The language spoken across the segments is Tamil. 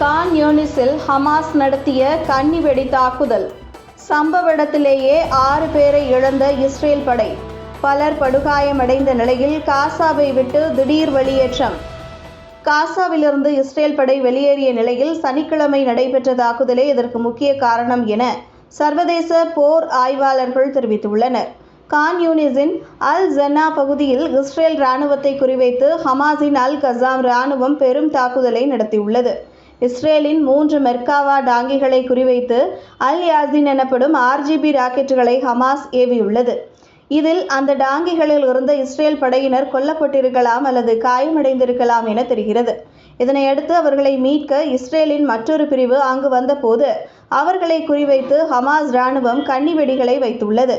கான் யூனிஸில் ஹமாஸ் நடத்திய கன்னி வெடி தாக்குதல். சம்பவ இடத்திலேயே ஆறு பேரை இழந்த இஸ்ரேல் படை. பலர் படுகாயமடைந்த நிலையில் காசாவை விட்டு திடீர் வெளியேற்றம். காசாவிலிருந்து இஸ்ரேல் படை வெளியேறிய நிலையில் சனிக்கிழமை நடைபெற்ற தாக்குதலே இதற்கு முக்கிய காரணம் என சர்வதேச போர் ஆய்வாளர்கள் தெரிவித்துள்ளனர். கான் யூனிஸின் அல் ஜன்னா பகுதியில் இஸ்ரேல் இராணுவத்தை குறிவைத்து ஹமாஸின் அல் கசாம் இராணுவம் பெரும் தாக்குதலை நடத்தியுள்ளது. இஸ்ரேலின் மூன்று மெர்காவா டாங்கிகளை குறிவைத்து அல் யாசின் எனப்படும் ஆர்ஜிபி ராக்கெட்டுகளை ஹமாஸ் ஏவியுள்ளது. இதில் அந்த டாங்கிகளில் இருந்த இஸ்ரேல் படையினர் கொல்லப்பட்டிருக்கலாம் அல்லது காயமடைந்திருக்கலாம் என தெரிகிறது. இதனையடுத்து அவர்களை மீட்க இஸ்ரேலின் மற்றொரு பிரிவு அங்கு வந்தபோது அவர்களை குறிவைத்து ஹமாஸ் இராணுவம் கன்னி வெடிகளை வைத்துள்ளது.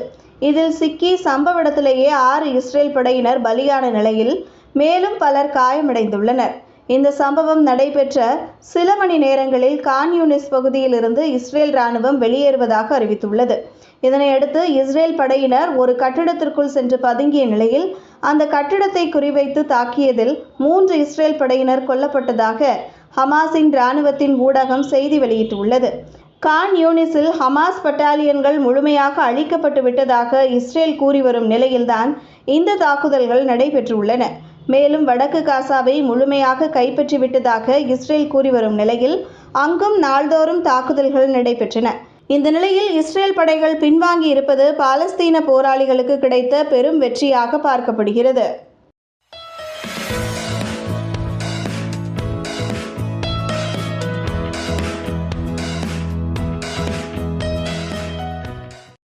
இதில் சிக்கி சம்பவ இடத்திலேயே ஆறு இஸ்ரேல் படையினர் பலியான நிலையில் மேலும் பலர் காயமடைந்துள்ளனர். இந்த சம்பவம் நடைபெற்ற சில மணி நேரங்களில் கான் யூனிஸ் பகுதியிலிருந்து இஸ்ரேல் ராணுவம் வெளியேறுவதாக அறிவித்துள்ளது. இதனையடுத்து இஸ்ரேல் படையினர் ஒரு கட்டிடத்திற்குள் சென்று பதுங்கிய நிலையில் அந்த கட்டிடத்தை குறிவைத்து தாக்கியதில் மூன்று இஸ்ரேல் படையினர் கொல்லப்பட்டதாக ஹமாஸின் இராணுவத்தின் ஊடகம் செய்தி வெளியிட்டுள்ளது. கான் யூனிஸில் ஹமாஸ் பட்டாலியன்கள் முழுமையாக அழிக்கப்பட்டு விட்டதாக இஸ்ரேல் கூறி வரும் நிலையில்தான் இந்த தாக்குதல்கள் நடைபெற்றுள்ளன. மேலும் வடக்கு காசாவை முழுமையாக கைப்பற்றிவிட்டதாக இஸ்ரேல் கூறி வரும் நிலையில் அங்கும் நாள்தோறும் தாக்குதல்கள் நடைபெற்றன. இந்த நிலையில் இஸ்ரேல் படைகள் பின்வாங்கி இருப்பது பாலஸ்தீன போராளிகளுக்கு கிடைத்த பெரும் வெற்றியாக பார்க்கப்படுகிறது.